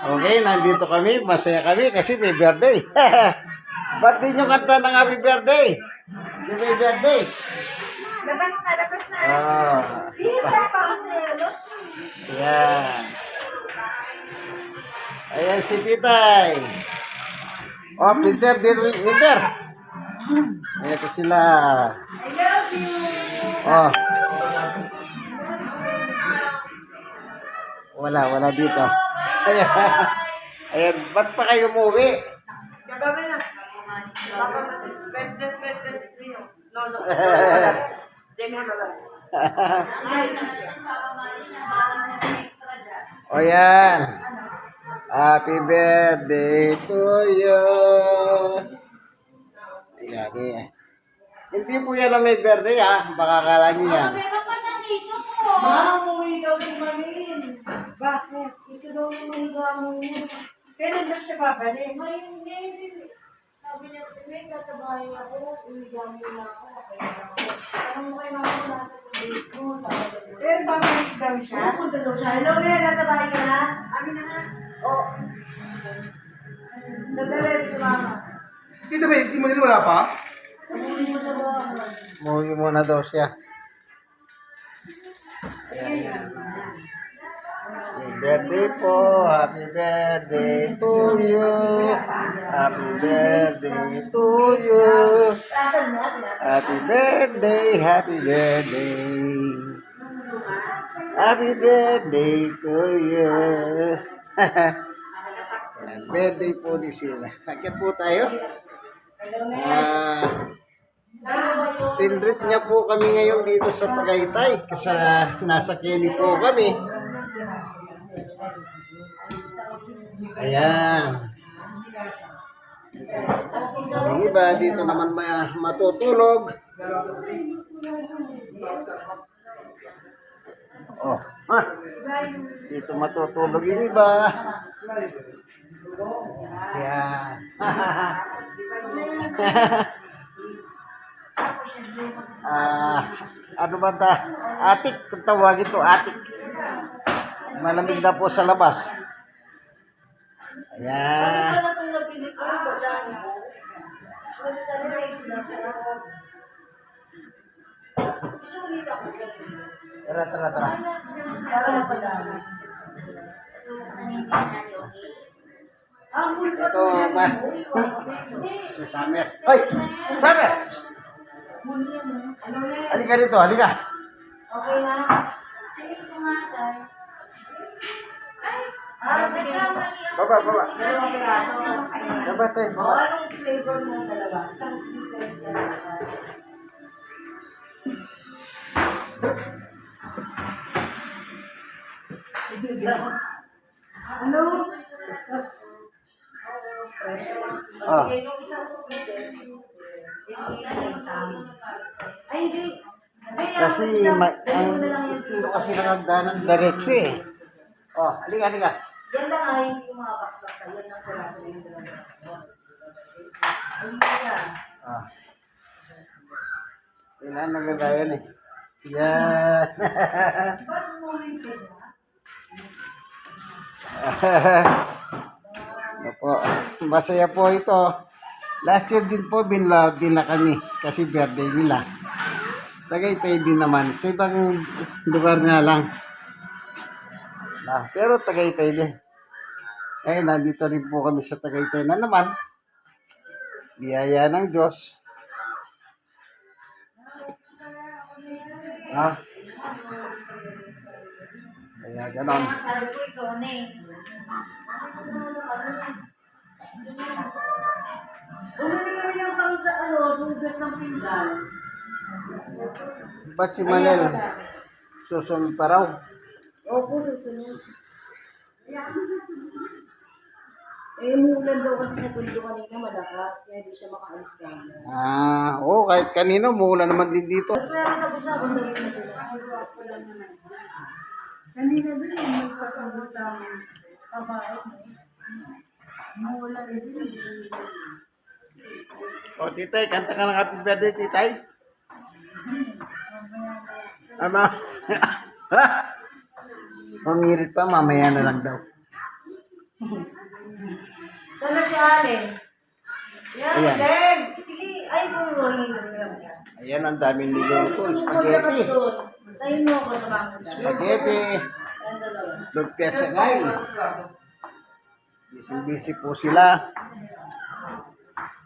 Okay, nandito kami. Masaya kami kasi may birthday. Ba't di nyo kanta ng happy birthday? May birthday. Labas na, labas na. Oh, Kita pa kasi, ano? yan. Ayan si Titay. Oh, Peter, dito, Peter. Ito sila. I love you. Oh. Wala, wala dito. Ayan. Ayan, ba't pa kayo umuwi? Gagawin na. Rio. No, no. Demi mo lang. o yan. Happy birthday to you. Ayan. Hindi po yan ang may birthday ha. Baka kala nyo yan. Mama, umuwi daw si Marin. Bakit? Ito daw yung mahiga mo yun. Kailan daw siya babalik? May hindi. Sabi niya, may kasabahay ako. Umiga mo na ako. Okay na ako. Tanong mo kay mama kung nasa tubig mo. Sabi niya. Pero babalik daw siya? Pupunta daw siya. Hello, Ria. Nasa bahay ka na? Amin na nga. Oo. Sadali si mama. Dito ba, hindi mo nila wala pa? Umuwi mo sa bahay. Umuwi muna daw siya. Birthday po. Happy birthday to you. Happy birthday to you. Happy birthday, happy birthday. Happy birthday to you. Birthday po ni sila. Akit po tayo. Ah, tinrit niya po kami ngayon dito sa Tagaytay kasi nasa Kelly po kami. Ayan. Yung iba dito naman ma- matutulog. Oh, ha? Dito matutulog yung iba. Ayan. Ah, ano ba ta? Atik, kung tawagin to, atik. Malamig na po sa labas. Ayan. Tara, tara, tara. Ito, ma. si Samer. Hoy! Samer! Halika rito, halika. Okay na? Baba, baba. Baba tayo, baba. anong flavor mo dalawa? Isang sweetness yan. Ano? Ah. Sige, yung isang sweetness. Ay, hindi. Kasi ma- ang estilo kasi ng hagdanan diretso eh. Oh, halika, halika. Ay yung mga box-box. Yan ang piraso yung dalawa. Ayun yan. Ah. Kailangan ng lagayan eh. Yan. Opo, masaya po ito. Last year din po, binlaw din na kami kasi birthday nila. Tagaytay din naman. Sa ibang lugar nga lang. Ah, pero Tagaytay din. Eh, nandito rin po kami sa Tagaytay na naman. Biyaya ng Diyos. Ah. Kaya ganon. Ba't si Manel susunod pa raw? Opo, susunod. Eh, umulan daw kasi sa tundo kanina malakas, kaya di siya makaalis kami. Ah, oo, kahit kanino, mula naman din dito. Pero kaya nag-usapan na rin na sila. Kanina din, magpasunod sa kabae. Umulan din. O, titay, kanta ka ng happy birthday, titay. Ama. Mamirit pa, mamaya na lang daw. Sana si Allen. Yan, Ayan. Len. Sige, ay, bumuhin mo lang yan. Ayan, ang daming niluto. Spaghetti. Tayo mo ako sa mga Spaghetti. Yan dalawa. Lumpia sa ngayon. Busy-busy po sila.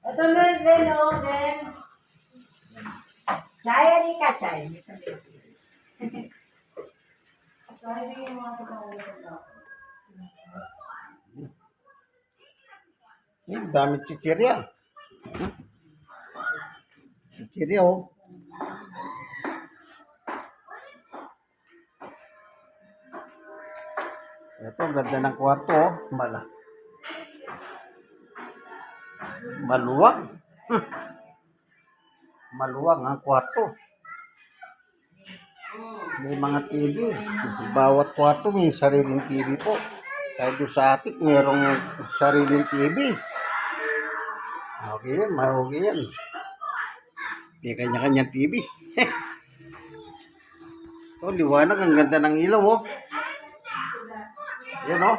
Ito na, Len, oh, Len. Chaya ni ka, Chay. Chaya ni mga kapatid. Eh, dami chichirya. Chichirya, oh. Ito, ganda ng kwarto, oh. Mala. Maluwag. Maluwag ang kwarto. May mga TV. Bawat kwarto may sariling TV po. Kahit sa atik, mayroong sariling TV. Okay yan, okay yan. May kanya-kanyang TV. Ito, liwanag. Ang ganda ng ilaw, oh. Yan, oh.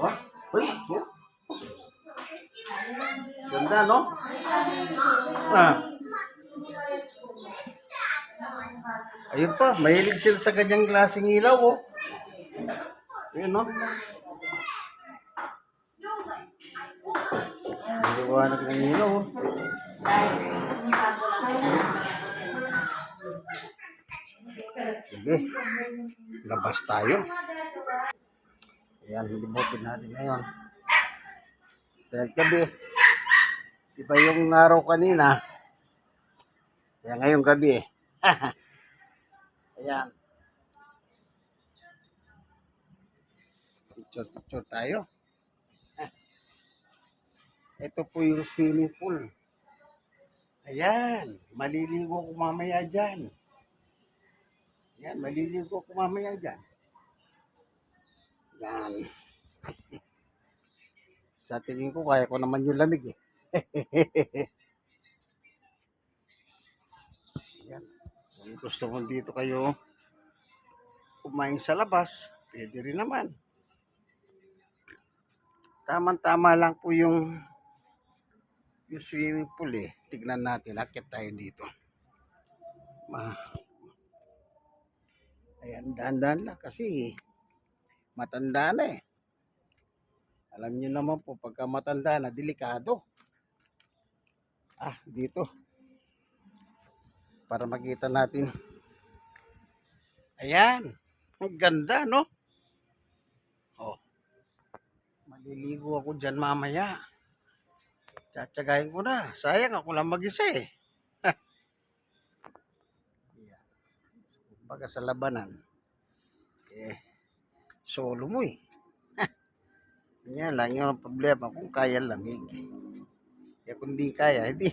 Oh, uy, oh. Ganda, no? Ah. Ayun pa, mahilig sila sa kanyang klaseng ilaw, oh. Ayun, no? Ang liwanag ng ilaw, oh. Sige, labas tayo. Ayan, hilibutin natin ngayon. Dahil gabi, iba yung araw kanina. Kaya ngayong gabi eh. Ayan. Picture-picture tayo. Ito po yung swimming pool. Ayan, maliligo ko mamaya dyan. Yan, maliligo ko mamaya dyan. Yan. Sa tingin ko, kaya ko naman yung lamig eh. Yan. Kung gusto mo dito kayo kumain sa labas, pwede rin naman. Tama-tama lang po yung yung swimming pool eh. Tignan natin, akit tayo dito. Ma Ayan, dahan-dahan lang kasi matanda na eh. Alam niyo naman po, pagka matanda na, delikado. Ah, dito. Para makita natin. Ayan. Ang ganda, no? Oh. Maliligo ako dyan mamaya. Tsatsagayin ko na. Sayang ako lang mag-isa eh. Kumbaga sa labanan. Eh, solo mo eh. Yan lang yung problema kung kaya lamig. Eh kung di kaya, hindi.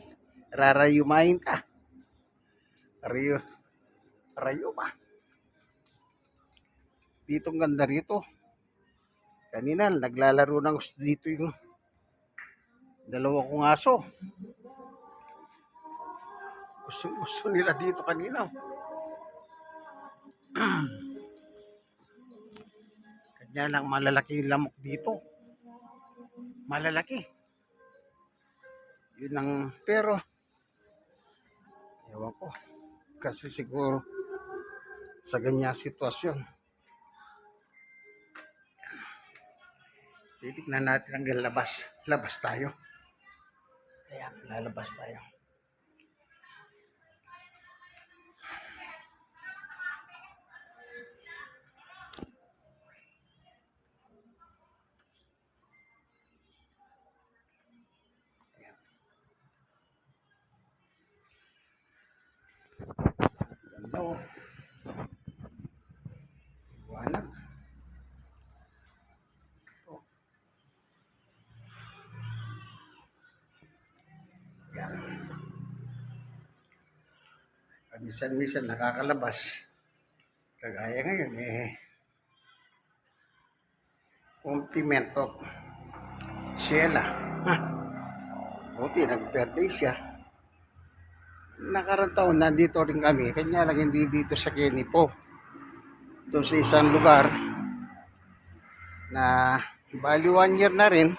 Rarayumahin ka. Rayo. Rayo pa. Dito ang ganda rito. Kanina, naglalaro ng gusto dito yung dalawa kong aso. Gusto, gusto nila dito kanina. Kanya lang malalaki yung lamok dito. Malalaki. Yun ang, pero, ewan ko. Kasi siguro, sa ganyan sitwasyon, titignan natin ang labas. Labas tayo. Ayan, lalabas tayo. Minsan-minsan nakakalabas. Kagaya ngayon eh. Compliment of Sheila. Ha. Buti, nag-birthday siya nakarang taon nandito rin kami kanya lang hindi dito sa Kenny po doon sa isang lugar na bali one year na rin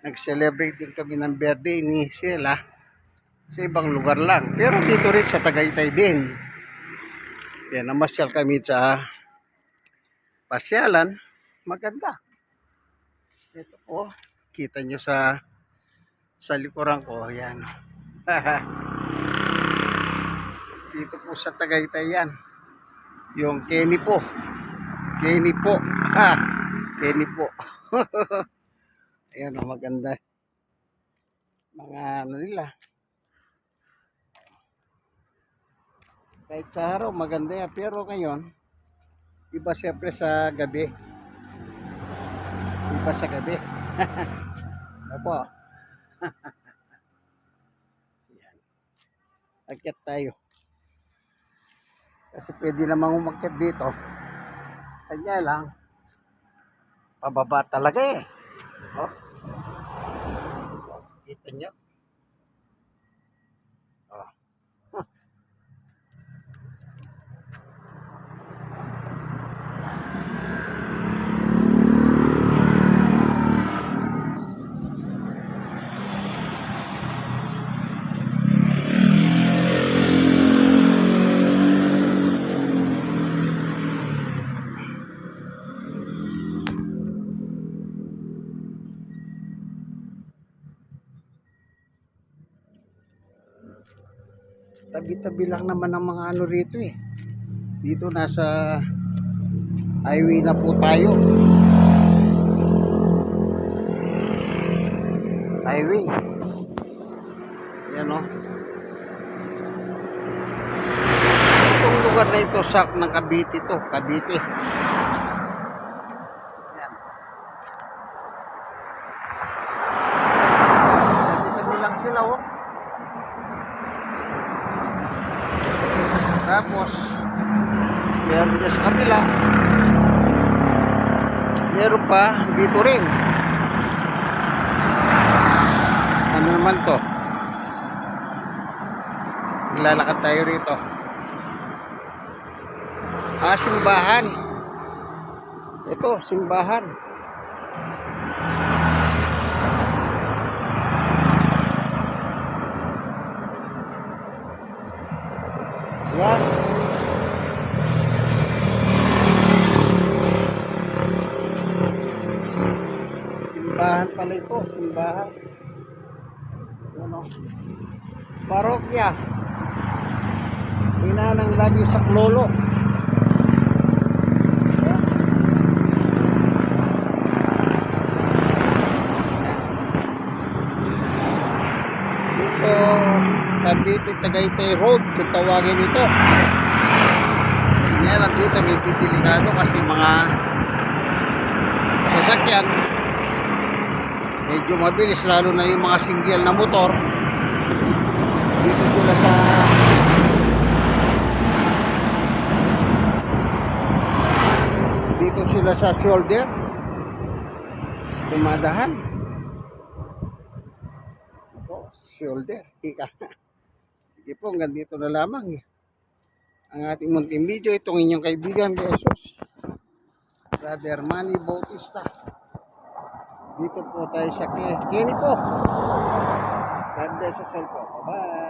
nag-celebrate din kami ng birthday ni Sheila sa ibang lugar lang. Pero dito rin sa Tagaytay din. Yan, namasyal kami sa pasyalan. Maganda. Ito po, kita nyo sa sa likuran ko. Yan. dito po sa Tagaytay yan. Yung Kenny po. Kenny po. Ha, Kenny po. Ayan, maganda. Mga ano nila. Kahit sa araw, maganda yan. Pero ngayon, iba siyempre sa gabi. Iba sa gabi. Opo. Yan. Akyat tayo. Kasi pwede namang umakyat dito. Kanya lang, pababa talaga eh. Oh. Kita nyo? Oh. Tabi-tabi lang naman ang mga ano rito eh. Dito nasa highway na po tayo. Highway. Yan o. Itong lugar na ito, sak ng Cavite to. Cavite. Yan. Tabi-tabi lang sila oh. Tapos, meron din sa kabila. Meron pa dito rin. Ano naman to? Maglalakad tayo rito. Ah, simbahan. Ito, simbahan. Yan. Simbahan pala ito, simbahan. Ano? Parokya. Inanang lagi sa klolo. Dito, Cavite Tagaytay Road, kung tawagin ito. Kanya lang dito, medyo delikado kasi mga sasakyan medyo mabilis lalo na yung mga single na motor dito sila sa dito sila sa shoulder. Tumadahan Ako, shoulder. Ika. Sige po hanggang dito na lamang eh. ang ating munting video itong inyong kaibigan Jesus. Brother Manny Bautista. Dito po tayo sa Kenny po. God bless us all po. Bye